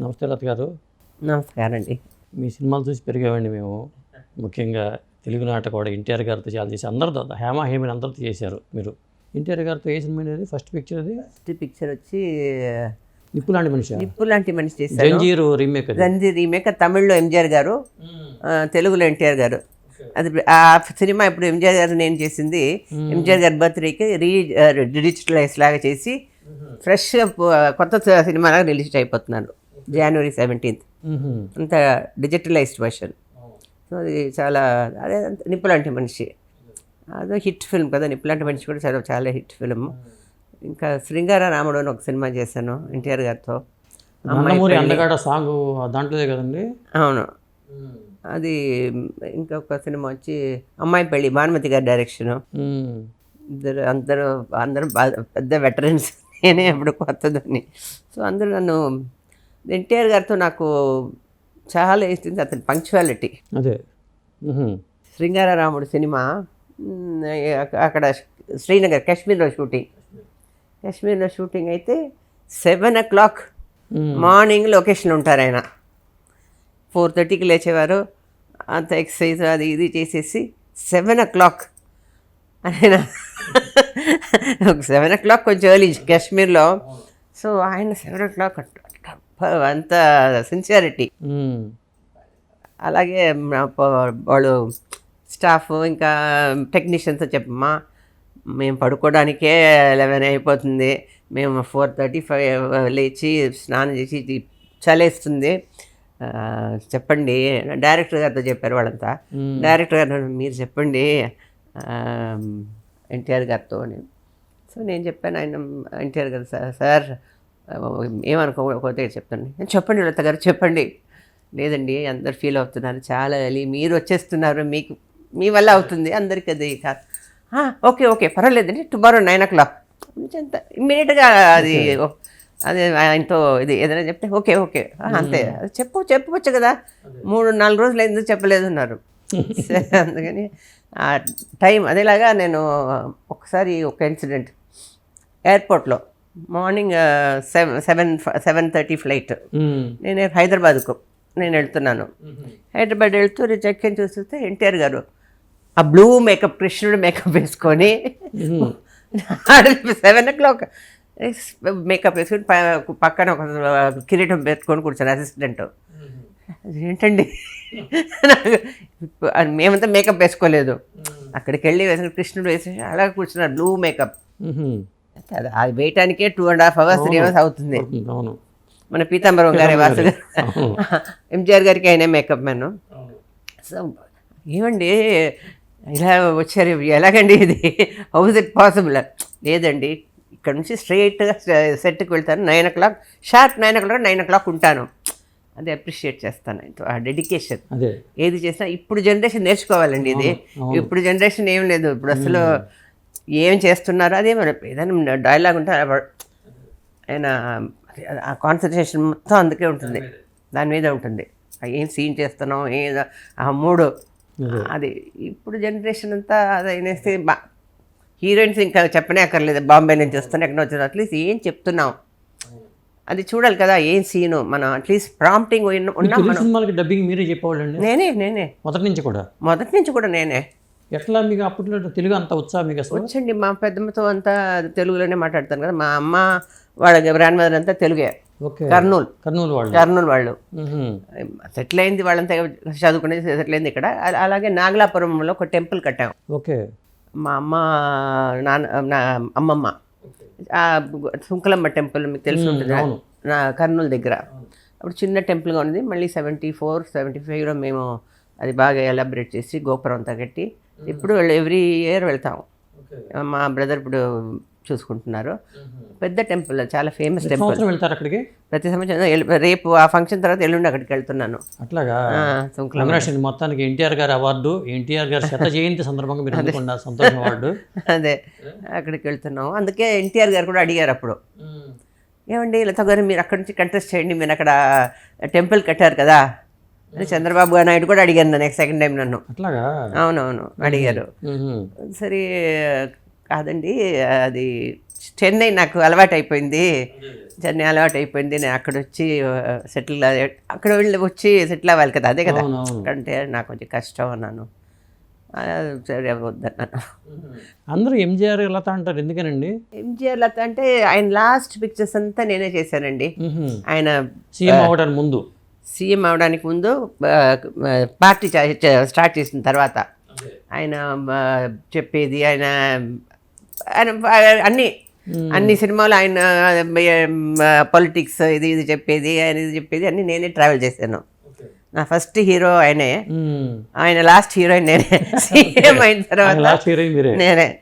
నమస్తే లత గారు. నమస్కారం అండి మీ సినిమాలు చూసి పెరిగామండి మేము. ముఖ్యంగా తెలుగు నాటకవాడు ఎన్టీఆర్ గారితో చాలా చేసి అందరితో హేమ హేమిని అందరితో చేశారు మీరు. ఎన్టీఆర్ గారితో ఏ సినిమా అనేది ఫస్ట్ పిక్చర్ అది? ఫస్ట్ పిక్చర్ వచ్చి నిప్పులాంటి మనిషి? నిప్పు లాంటి మనిషి చేశారు. జంజీరు రీమేక్ రంజీ రీమేక్ తమిళ్ళో ఎంజిఆర్ గారు తెలుగులో ఎన్టీఆర్ గారు. అది ఆ సినిమా ఇప్పుడు ఎంజిఆర్ గారు నేను చేసింది. ఎంజిఆర్ గారి బర్త్డేకి రీ డిజిటలైజ్ లాగా చేసి ఫ్రెష్గా కొత్త సినిమా లాగా రిలీజ్ అయిపోతున్నారు. January seventeenth. అంత డిజిటలైజ్డ్ వర్షన్ సో అది చాలా అదే నిప్పులాంటి మనిషి. అదో హిట్ ఫిల్మ్ కదా నిప్పులాంటి మనిషి కూడా చాలా చాలా హిట్ ఫిల్మ్. ఇంకా శృంగార రాముడు అని ఒక సినిమా చేశాను ఎన్టీఆర్ గారితో. అందగాడ సాంగ్ దాంట్లోదే కదండి? అవును. అది ఇంకొక సినిమా వచ్చి అమ్మాయి పెళ్ళి భానుమతి గారి డైరెక్షను. ఇద్దరు అందరూ అందరూ పెద్ద వెటరన్స్ నేనే అప్పుడు కొత్తదాన్ని. సో అందరూ నన్ను ఎన్టీఆర్ గారితో నాకు చాలా ఇస్తుంది అతని పంక్చువాలిటీ అదే. శృంగారరాముడు సినిమా అక్కడ శ్రీనగర్ కాశ్మీర్లో షూటింగ్ కాశ్మీర్లో షూటింగ్ అయితే seven o'clock. Morning location ఉంటారు ఆయన. ఫోర్ థర్టీకి లేచేవారు. అంత ఎక్సర్సైజ్ అది ఇది చేసేసి సెవెన్ ఓ క్లాక్ ఆయన సెవెన్ ఓ క్లాక్ కొంచెం ఎర్లీ కాశ్మీర్లో. సో ఆయన సెవెన్ ఓ క్లాక్ అంత సిన్సియారిటీ. అలాగే వాళ్ళు స్టాఫ్ ఇంకా టెక్నీషియన్స్ చెప్పమ్మా మేము పడుకోవడానికే లెవెన్ అయిపోతుంది. మేము ఫోర్ థర్టీ ఫైవ్ లేచి స్నానం చేసి చలేస్తుంది. చెప్పండి. డైరెక్టర్ గారితో చెప్పారు వాళ్ళంతా. డైరెక్టర్ గారు మీరు చెప్పండి ఎన్టీఆర్ గారితో. అని. సో నేను చెప్పాను ఆయన ఎన్టీఆర్ గారు సార్ సార్ ఏమనుకోకపోతే చెప్తాను. "నేను చెప్పండి లత గారు చెప్పండి. లేదండి అందరు ఫీల్ అవుతున్నారు చాలా ఎర్లీ మీరు వచ్చేస్తున్నారు మీకు మీ వల్ల అవుతుంది అందరికీ అది కాదు "ఆ, ఓకే ఓకే పర్వాలేదండి టుమారో నైన్ ఓ క్లాక్. అంత ఇమ్మీడియట్గా అది అదే ఆయనతో ఇది ఏదైనా చెప్తే ఓకే ఓకే "ఆ, అంతే. అది చెప్పు చెప్పవచ్చు కదా. మూడు నాలుగు రోజులు ఎందుకు చెప్పలేదు అన్నారు. సరే, అందుకని ఆ టైం అదేలాగా నేను ఒకసారి ఒక ఇన్సిడెంట్. ఎయిర్పోర్ట్లో morning seven seven seven thirty flight. నేను హైదరాబాద్కు నేను వెళ్తున్నాను. హైదరాబాద్ వెళ్తూ చెక్ ఇన్ చూస్తే ఎన్టీఆర్ గారు ఆ బ్లూ మేకప్ కృష్ణుడు మేకప్ వేసుకొని. సెవెన్ ఓ క్లాక్ మేకప్ వేసుకొని పక్కన ఒక కిరీటం పెట్టుకొని కూర్చొని అసిస్టెంట్. ఏంటండి? మేమంతా మేకప్ వేసుకోలేదు. అక్కడికి వెళ్ళి వేసిన కృష్ణుడు వేసి అలా కూర్చున్నారు బ్లూ మేకప్. అది వేయటానికే two and half hours three hours అవుతుంది. అవును మన పీతాంబరం గారి వాసు. ఎంజిఆర్ గారికి అయినా మేకప్ మ్యాన్ సో ఏమండి? ఇలా వచ్చారు ఎలాగండి ఇది? హౌస్ ఇట్ పాసిబుల్ లేదండి ఇక్కడ నుంచి స్ట్రైట్గా సెట్కి వెళ్తాను. Nine o'clock sharp nine o'clock nine o'clock ఉంటాను. అది అప్రిషియేట్ చేస్తాను ఆ డెడికేషన్ ఏది చేసినా ఇప్పుడు జనరేషన్ నేర్చుకోవాలండి ఇది. ఇప్పుడు జనరేషన్ ఏం లేదు. ఇప్పుడు అసలు ఏం చేస్తున్నారో? అదే మన ఏదైనా డైలాగ్ ఉంటే ఆయన ఆ కాన్సన్ట్రేషన్ మొత్తం అందుకే ఉంటుంది. దాని మీద. ఉంటుంది. ఏం సీన్ చేస్తున్నాం ఏదో ఆ మూడు. అది. ఇప్పుడు జనరేషన్ అంతా అది అయినేస్తే బా హీరోయిన్స్ ఇంకా చెప్పనే అక్కర్లేదు. బాంబే నుంచి వస్తున్నా ఎక్కడ వచ్చారు అట్లీస్ట్ ఏం చెప్తున్నాం అది చూడాలి కదా ఏం సీను మనం అట్లీస్ట్ ప్రాంప్టింగ్ ఉన్నాం సినిమాలకి డబ్బింగ్ మీరే చెప్పేవాళ్ళండి? నేనే నేనే. మొదటి నుంచి కూడా? మొదటి నుంచి కూడా నేనే. ఎట్లా మీకు అప్పట్లో తెలుగు అంత ఉత్సాహం మీకు అసలు? వచ్చండి మా పెద్దమ్మతో అంతా తెలుగులోనే మాట్లాడతాను కదా మా అమ్మ వాళ్ళ గ్రాండ్ మదర్ అంతా తెలుగే. ఓకే. కర్నూలు. కర్నూలు వాళ్ళు. కర్నూలు వాళ్ళు. సెటిల్ అయింది వాళ్ళంతా చదువుకునేది సెటిల్ అయింది ఇక్కడ. అలా- అలాగే నాగలాపురంలో ఒక టెంపుల్ కట్టాం. ఓకే. మా అమ్మ నాన్న నా అమ్మమ్మ. సుంకలమ్మ టెంపుల్ మీకు తెలిసి ఉంటుంది. నా కర్నూలు దగ్గర. అప్పుడు చిన్న టెంపుల్గా ఉంది మళ్ళీ సెవెంటీ ఫోర్ సెవెంటీ ఫైవ్లో మేము అది బాగా ఎలాబరేట్ చేసి గోపురం అంతా కట్టి ఇప్పుడు ఎవ్రీ ఇయర్ వెళ్తాం మా బ్రదర్ ఇప్పుడు చూసుకుంటున్నారు. పెద్ద టెంపుల్ చాలా ఫేమస్ టెంపుల్ వెళ్తారు అక్కడికి? ప్రతి సంవత్సరం రేపు ఆ ఫంక్షన్ తర్వాత ఎల్లుండి అక్కడికి వెళ్తున్నాను. అట్లాగా? మొత్తానికి ఎన్టీఆర్ గారి అవార్డు ఎన్టీఆర్ గారి శత జయంతి సందర్భంగా మీరు అందుకున్న సంతోషం అవార్డు. అదే అక్కడికి వెళ్తున్నాం అందుకే ఎన్టీఆర్ గారు కూడా అడిగారు అప్పుడు. ఏమండి లత గారు మీరు అక్కడి నుంచి కంటెస్ట్ చేయండి మీరు అక్కడ టెంపుల్ కట్టారు కదా. అని చంద్రబాబు నాయుడు కూడా అడిగారు నన్ను నెక్స్ట్ సెకండ్ టైం నన్ను. అట్లాగా? అవునవును అడిగారు. సరే కాదండి అది చెన్నై నాకు అలవాటు అయిపోయింది. చెన్నై అలవాటు అయిపోయింది. నేను అక్కడ వచ్చి సెటిల్ అక్కడ వెళ్ళి వచ్చి సెటిల్ అవ్వాలి కదా అదే కదా. అంటే నాకు కొంచెం కష్టం అన్నాను. సరే వద్దన్నాను అందరూ ఎంజిఆర్ లత అంటారు ఎందుకనండి? ఎంజిఆర్ లత అంటే ఆయన లాస్ట్ పిక్చర్స్ అంతా నేనే చేశానండి. ఆయన సీఎం అవడానికి ముందు. సీఎం అవడానికి ముందు పార్టీ స్టార్ట్ చేసిన తర్వాత ఆయన చెప్పేది ఆయన ఆయన అన్ని అన్ని సినిమాలు ఆయన పొలిటిక్స్ ఇది ఇది చెప్పేది ఆయన ఇది చెప్పేది అన్ని నేనే ట్రావెల్ చేశాను. నా ఫస్ట్ హీరో ఆయనే. ఆయన లాస్ట్ హీరోయిన్ నేనే. సీఎం అయిన తర్వాత నేనే.